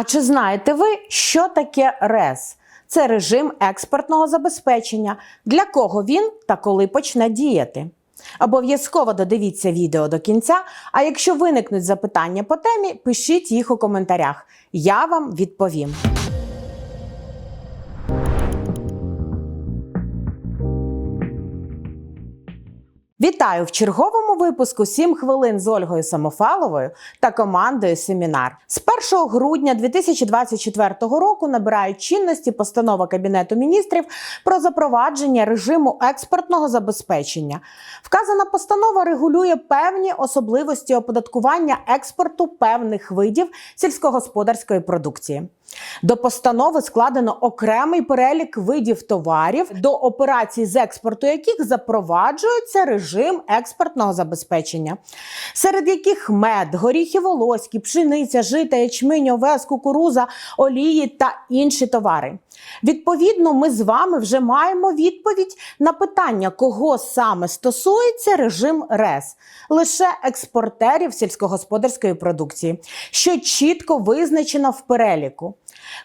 А чи знаєте ви, що таке РЕС? Це режим експортного забезпечення. Для кого він та коли почне діяти? Обов'язково додивіться відео до кінця. А якщо виникнуть запитання по темі, пишіть їх у коментарях. Я вам відповім. Вітаю в черговому випуску «7 хвилин з Ольгою Самофаловою та командою Семінар. З 1 грудня 2024 року набирають чинності постанова Кабінету міністрів про запровадження режиму експортного забезпечення. Вказана постанова регулює певні особливості оподаткування експорту певних видів сільськогосподарської продукції. До постанови складено окремий перелік видів товарів, до операцій з експорту яких запроваджується режим експортного забезпечення, серед яких мед, горіхи волоські, пшениця, жита, ячминь, овес, кукуруза, олії та інші товари. Відповідно, ми з вами вже маємо відповідь на питання, кого саме стосується режим РЕС лише експортерів сільськогосподарської продукції, що чітко визначено в переліку.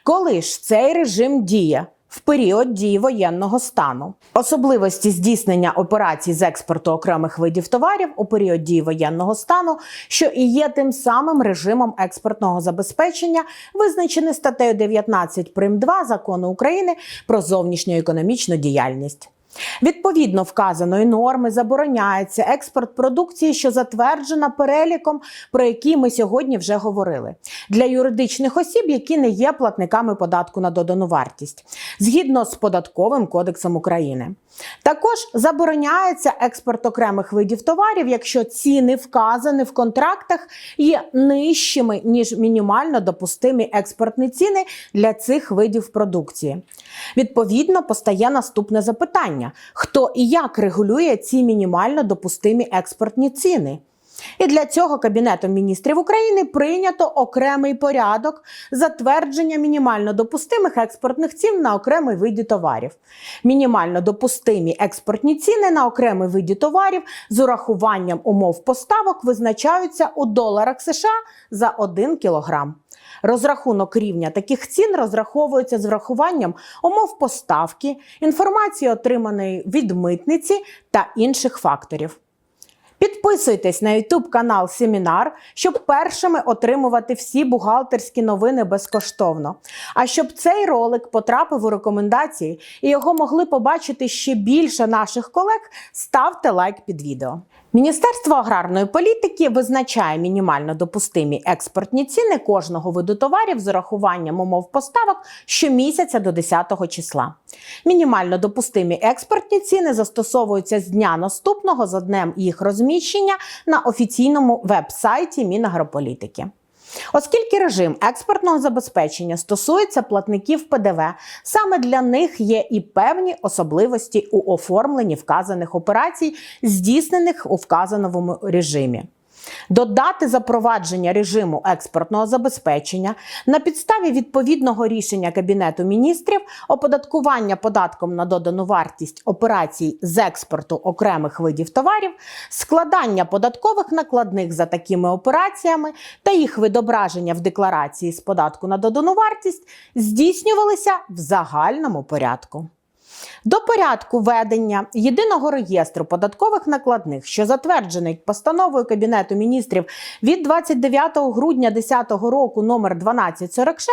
Коли ж цей режим діє? В період дії воєнного стану особливості здійснення операцій з експорту окремих видів товарів у період дії воєнного стану, що і є тим самим режимом експортного забезпечення, визначені статтею 19 прим 2 закону України про зовнішню економічну діяльність. Відповідно вказаної норми забороняється експорт продукції, що затверджена переліком, про який ми сьогодні вже говорили, для юридичних осіб, які не є платниками податку на додану вартість, згідно з податковим кодексом України. Також забороняється експорт окремих видів товарів, якщо ціни вказані в контрактах є нижчими ніж мінімально допустимі експортні ціни для цих видів продукції. Відповідно, постає наступне запитання: хто і як регулює ці мінімально допустимі експортні ціни? І для цього Кабінетом міністрів України прийнято окремий порядок затвердження мінімально допустимих експортних цін на окремий виді товарів. Мінімально допустимі експортні ціни на окремий виді товарів з урахуванням умов поставок визначаються у доларах США за 1 кілограм. Розрахунок рівня таких цін розраховується з врахуванням умов поставки, інформації, отриманої від митниці та інших факторів. Підписуйтесь на YouTube канал Семінар, щоб першими отримувати всі бухгалтерські новини безкоштовно. А щоб цей ролик потрапив у рекомендації і його могли побачити ще більше наших колег, ставте лайк під відео. Міністерство аграрної політики визначає мінімально допустимі експортні ціни кожного виду товарів з урахуванням умов поставок щомісяця до 10 числа. Мінімально допустимі експортні ціни застосовуються з дня наступного за днем їх розміщення на офіційному веб-сайті Мінагрополітики. Оскільки режим експортного забезпечення стосується платників ПДВ, саме для них є і певні особливості у оформленні вказаних операцій, здійснених у вказаному режимі. До дати запровадження режиму експортного забезпечення на підставі відповідного рішення Кабінету міністрів оподаткування податком на додану вартість операцій з експорту окремих видів товарів, складання податкових накладних за такими операціями та їх відображення в декларації з податку на додану вартість здійснювалися в загальному порядку. До порядку ведення єдиного реєстру податкових накладних, що затверджений постановою Кабінету міністрів від 29 грудня 2010 року номер 1246,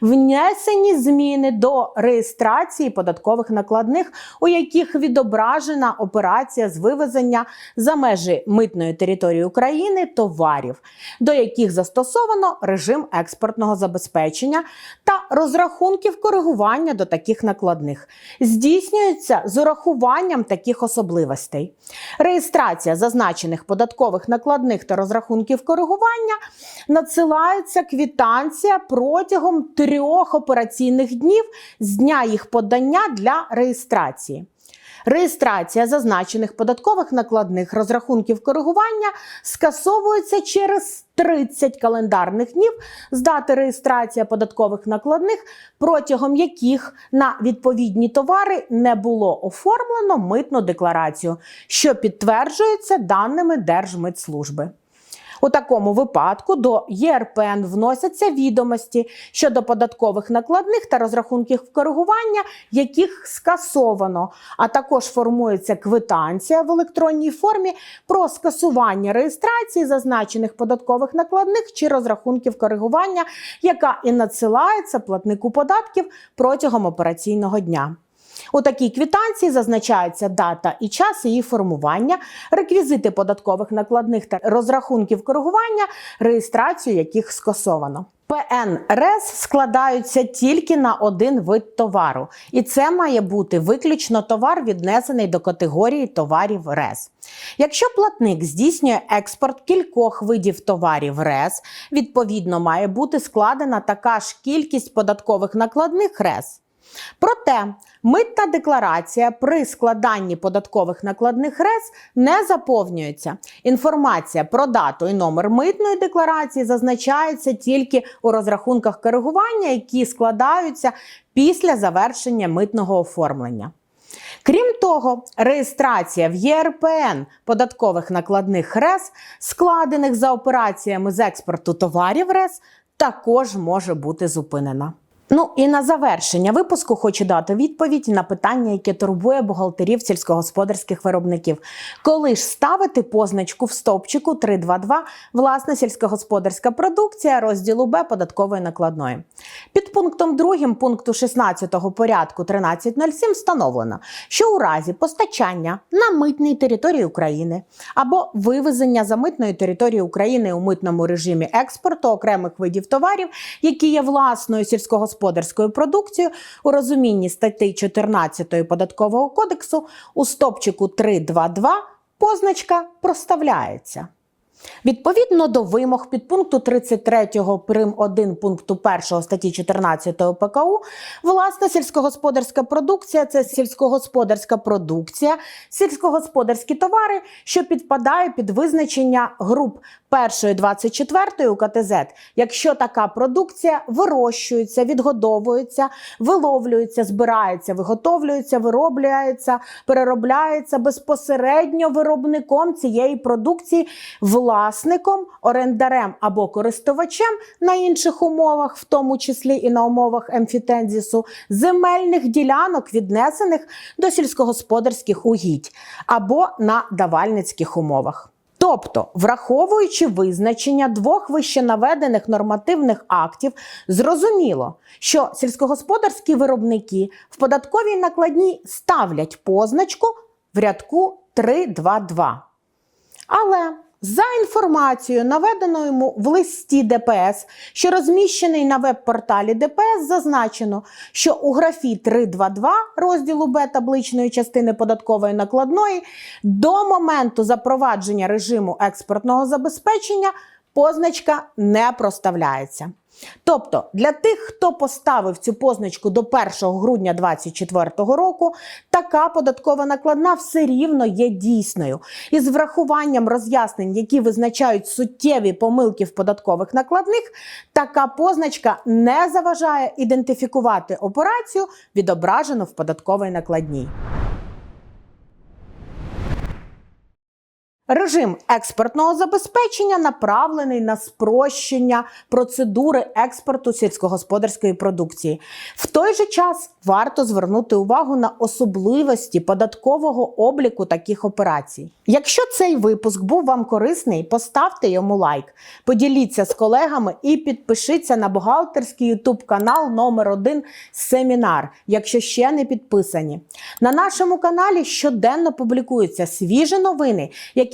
внесені зміни до реєстрації податкових накладних, у яких відображена операція з вивезення за межі митної території України товарів, до яких застосовано режим експортного забезпечення та розрахунків коригування до таких накладних. Здійснюється з урахуванням таких особливостей. Реєстрація зазначених податкових накладних та розрахунків коригування надсилається квітанція протягом трьох операційних днів з дня їх подання для реєстрації. Реєстрація зазначених податкових накладних розрахунків коригування скасовується через 30 календарних днів з дати реєстрації податкових накладних, протягом яких на відповідні товари не було оформлено митну декларацію, що підтверджується даними Держмитслужби. У такому випадку до ЄРПН вносяться відомості щодо податкових накладних та розрахунків коригування, яких скасовано, а також формується квитанція в електронній формі про скасування реєстрації зазначених податкових накладних чи розрахунків коригування, яка і надсилається платнику податків протягом операційного дня. У такій квитанції зазначається дата і час її формування, реквізити податкових накладних та розрахунків коригування, реєстрацію яких скасовано. ПН РЕС складаються тільки на один вид товару, і це має бути виключно товар, віднесений до категорії товарів РЕС. Якщо платник здійснює експорт кількох видів товарів РЕС, відповідно має бути складена така ж кількість податкових накладних РЕС. Проте митна декларація при складанні податкових накладних РЕС не заповнюється. Інформація про дату і номер митної декларації зазначається тільки у розрахунках коригування, які складаються після завершення митного оформлення. Крім того, реєстрація в ЄРПН податкових накладних РЕС, складених за операціями з експорту товарів РЕС, також може бути зупинена. Ну і на завершення випуску хочу дати відповідь на питання, яке турбує бухгалтерів сільськогосподарських виробників. Коли ж ставити позначку в стовпчику 322 власна сільськогосподарська продукція розділу Б податкової накладної. Під пунктом 2 пункту 16 порядку 1307 встановлено, що у разі постачання на митній території України або вивезення за митною територією України у митному режимі експорту окремих видів товарів, які є власною сільськогосподарською продукцією у розумінні статті 14 податкового кодексу у стопчику 322 позначка проставляється. Відповідно до вимог підпункту 33 прим. 1 пункту 1 статті 14 ПКУ, власна сільськогосподарська продукція це сільськогосподарська продукція, сільськогосподарські товари, що підпадає під визначення груп 1 24 УКТЗ, якщо така продукція вирощується, відгодовується, виловлюється, збирається, виготовлюється, вироблюється, переробляється безпосередньо виробником цієї продукції власником, орендарем або користувачем на інших умовах, в тому числі і на умовах емфітензісу, земельних ділянок, віднесених до сільськогосподарських угідь або на давальницьких умовах. Тобто, враховуючи визначення двох вище наведених нормативних актів, зрозуміло, що сільськогосподарські виробники в податковій накладній ставлять позначку в рядку 322. Але за інформацією, наведеною в листі ДПС, що розміщений на веб-порталі ДПС, зазначено, що у графі 322 розділу Б табличної частини податкової накладної до моменту запровадження режиму експортного забезпечення позначка не проставляється. Тобто для тих, хто поставив цю позначку до 1 грудня 2024 року, така податкова накладна все рівно є дійсною. І з врахуванням роз'яснень, які визначають суттєві помилки в податкових накладних, така позначка не заважає ідентифікувати операцію, відображену в податковій накладній. Режим експортного забезпечення направлений на спрощення процедури експорту сільськогосподарської продукції. В той же час варто звернути увагу на особливості податкового обліку таких операцій. Якщо цей випуск був вам корисний, поставте йому лайк, поділіться з колегами і підпишіться на бухгалтерський YouTube канал номер 1 Семінар, якщо ще не підписані. На нашому каналі щоденно публікуються свіжі новини, які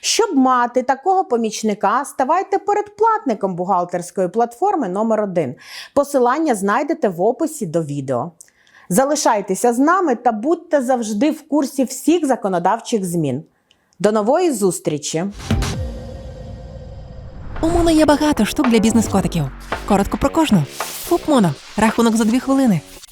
Щоб мати такого помічника, ставайте передплатником бухгалтерської платформи номер 1 Посилання знайдете в описі до відео. Залишайтеся з нами та будьте завжди в курсі всіх законодавчих змін. До нової зустрічі! У Моно є багато штук для бізнес-котиків. Коротко про кожну. ФУП Моно. Рахунок за дві хвилини.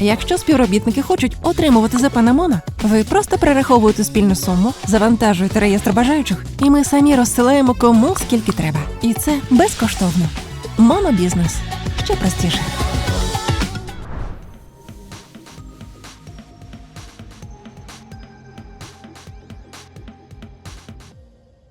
Якщо співробітники хочуть отримувати ЗП на ви просто перераховуєте спільну суму, завантажуєте реєстр бажаючих, і ми самі розсилаємо кому скільки треба. І це безкоштовно. Монобізнес ще простіше.